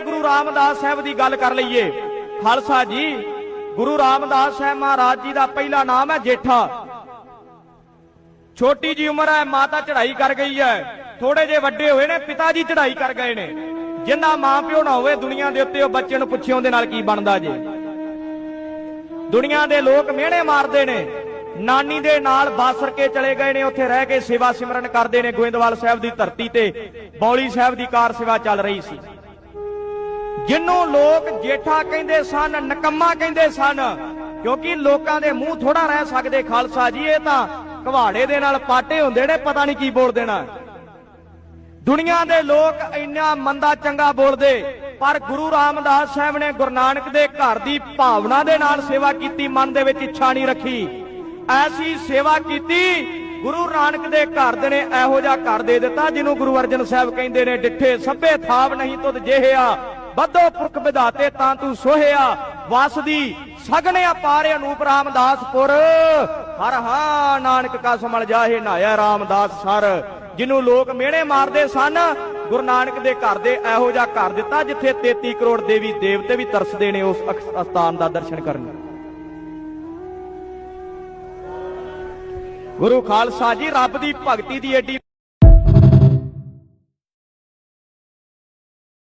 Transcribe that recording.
ਗੁਰੂ ਰਾਮਦਾਸ ਸਾਹਿਬ ਦੀ ਗੱਲ ਕਰ ਲਈਏ। ਖਾਲਸਾ ਜੀ, ਗੁਰੂ ਰਾਮਦਾਸ ਸਾਹਿਬ ਮਹਾਰਾਜ ਜੀ ਦਾ ਪਹਿਲਾ ਨਾਮ ਹੈ ਜੇਠਾ। ਛੋਟੀ ਜੀ ਉਮਰ ਹੈ, ਮਾਤਾ ਚੜ੍ਹਾਈ ਕਰ ਗਈ ਹੈ। ਥੋੜੇ ਜੇ ਵੱਡੇ ਹੋਏ ਨੇ, ਪਿਤਾ ਜੀ ਚੜ੍ਹਾਈ ਕਰ ਗਏ ਨੇ। ਜਿੰਨਾ ਮਾਂ ਪਿਓ ਨਾ ਹੋਵੇ, ਦੁਨੀਆ ਦੇ ਉੱਤੇ ਉਹ ਬੱਚੇ ਨੂੰ ਪੁੱਛਿਓ ਉਹਦੇ ਨਾਲ ਕੀ ਬਣਦਾ ਜੇ। ਦੁਨੀਆ ਦੇ ਲੋਕ ਮਿਹਣੇ ਮਾਰਦੇ ਨੇ। ਨਾਨੀ ਦੇ ਨਾਲ ਬਾਸਰ ਕੇ ਚਲੇ ਗਏ ਨੇ, ਉੱਥੇ ਰਹਿ ਕੇ ਸੇਵਾ ਸਿਮਰਨ ਕਰਦੇ ਨੇ। ਗੋਇੰਦਵਾਲ ਸਾਹਿਬ ਦੀ ਧਰਤੀ ਤੇ, ਬੌਲੀ ਸਾਹਿਬ ਦੀ ਕਾਰ ਸੇਵਾ ਚੱਲ ਰਹੀ ਸੀ। ਜਿਹਨੂੰ ਲੋਕ ਜੇਠਾ ਕਹਿੰਦੇ ਸਨ, ਨਕੰਮਾ ਕਹਿੰਦੇ ਸਨ, ਕਿਉਂਕਿ ਲੋਕਾਂ ਦੇ ਮੂੰਹ ਥੋੜਾ ਰਹਿ ਸਕਦੇ ਖਾਲਸਾ ਜੀ, ਇਹ ਤਾਂ ਘਵਾੜੇ ਦੇ ਨਾਲ ਪਾਟੇ ਹੁੰਦੇ ਨੇ, ਪਤਾ ਨਹੀਂ ਕੀ ਬੋਲ ਦੇਣਾ ਦੁਨੀਆ ਦੇ ਲੋਕ ਇੰਨਾ ਮੰਦਾ ਚੰਗਾ ਬੋਲਦੇ, ਪਰ ਗੁਰੂ ਰਾਮਦਾਸ ਸਾਹਿਬ ਨੇ ਗੁਰੂ ਨਾਨਕ ਦੇ ਘਰ ਦੀ ਭਾਵਨਾ ਦੇ ਨਾਲ ਸੇਵਾ ਕੀਤੀ, ਮਨ ਦੇ ਵਿੱਚ ਇੱਛਾ ਨਹੀਂ ਰੱਖੀ। ਐਸੀ ਸੇਵਾ ਕੀਤੀ, ਗੁਰੂ ਨਾਨਕ ਦੇ ਘਰ ਦੇ ਨੇ ਇਹੋ ਜਿਹਾ ਘਰ ਦੇ ਦਿੱਤਾ, ਜਿਹਨੂੰ ਗੁਰੂ ਅਰਜਨ ਸਾਹਿਬ ਕਹਿੰਦੇ ਨੇ, ਡਿੱਠੇ ਸੱਭੇ ਥਾਪ ਨਹੀਂ ਤੁਧ ਜਿਹਿਆ। ਬੱਧੋ ਪੁਰਖ ਵਿਧਾਤੇ ਤਾਂ ਤੂੰ ਸੋਹਿਆ। ਵਸਦੀ ਸਗਨੇ ਅਪਾਰੇ ਅਨੂਪ ਰਾਮਦਾਸਪੁਰ ਹਰ ਹਾਂ ਨਾਨਕ ਕਾ ਸਮਲ ਜਾਹੇ ਨਾਇਆ ਰਾਮਦਾਸ ਸਰ। ਜਿਹਨੂੰ ਲੋਕ ਮਿਹਣੇ ਮਾਰਦੇ ਸਨ, ਗੁਰੂ ਨਾਨਕ ਦੇ ਘਰ ਦੇ ਇਹੋ ਜਿਹਾ ਘਰ ਦਿੱਤਾ, ਜਿੱਥੇ 33 ਕਰੋੜ ਦੇਵੀ ਦੇਵਤੇ ਵੀ ਤਰਸਦੇ ਨੇ ਉਸ ਅਸਥਾਨ ਦਾ ਦਰਸ਼ਨ ਕਰਨ। ਗੁਰੂ ਖਾਲਸਾ ਜੀ, ਰੱਬ ਦੀ ਭਗਤੀ ਦੀ ਏਡੀ